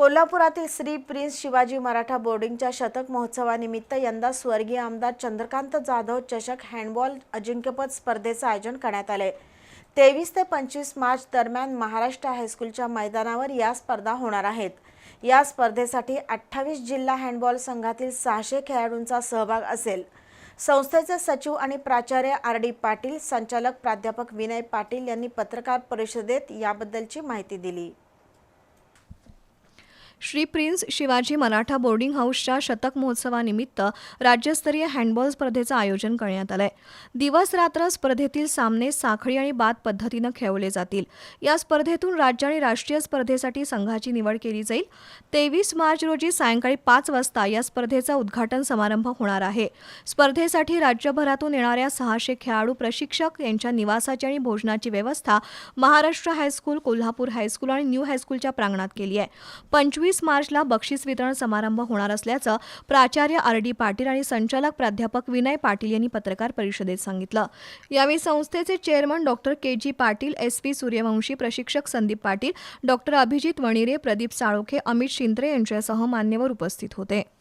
कोल्हापुरातील श्री प्रिन्स शिवाजी मराठा बोर्डिंगच्या शतक महोत्सवानिमित्त यंदा स्वर्गीय आमदार चंद्रकांत जाधव चषक हँडबॉल अजिंक्यपद स्पर्धेचं आयोजन करण्यात आले तेवीस ते पंचवीस मार्च दरम्यान महाराष्ट्र हायस्कूलच्या मैदानावर या स्पर्धा होणार आहेत. या स्पर्धेसाठी अठ्ठावीस जिल्हा हँडबॉल संघातील सहाशे खेळाडूंचा सहभाग असेल. संस्थेचे सचिव आणि प्राचार्य आर डी पाटील संचालक प्राध्यापक विनय पाटील यांनी पत्रकार परिषदेत याबद्दलची माहिती दिली. श्री प्रिन्स शिवाजी मराठा बोर्डिंग हाऊसच्या शतक महोत्सवानिमित्त राज्यस्तरीय हँडबॉल स्पर्धेचं आयोजन करण्यात आलंय. दिवस रात्र स्पर्धेतील सामने साखळी आणि बाद पद्धतीनं खेळवले जातील. या स्पर्धेतून राज्य आणि राष्ट्रीय स्पर्धेसाठी संघाची निवड केली जाईल. तेवीस मार्च रोजी सायंकाळी पाच वाजता या स्पर्धेचा उद्घाटन समारंभ होणार आहे. स्पर्धेसाठी राज्यभरातून येणाऱ्या सहाशे खेळाडू प्रशिक्षक यांच्या निवासाची आणि भोजनाची व्यवस्था Maharashtra high school Kolhapur high school आणि न्यू हायस्कूलच्या प्रांगणात केली आहे. पंचवीस मार्चला बक्षीस वितरण समारंभ होणार असल्याचं प्राचार्य आर डी पाटील आणि संचालक प्राध्यापक विनय पाटील यांनी पत्रकार परिषदेत सांगितलं. यावेळी संस्थेचे chairman doctor K G Patil S P Suryavanshi प्रशिक्षक संदीप पाटील डॉक्टर अभिजित वणिरे प्रदीप साळोखे अमित शिंत्रे यांच्यासह मान्यवर उपस्थित होते.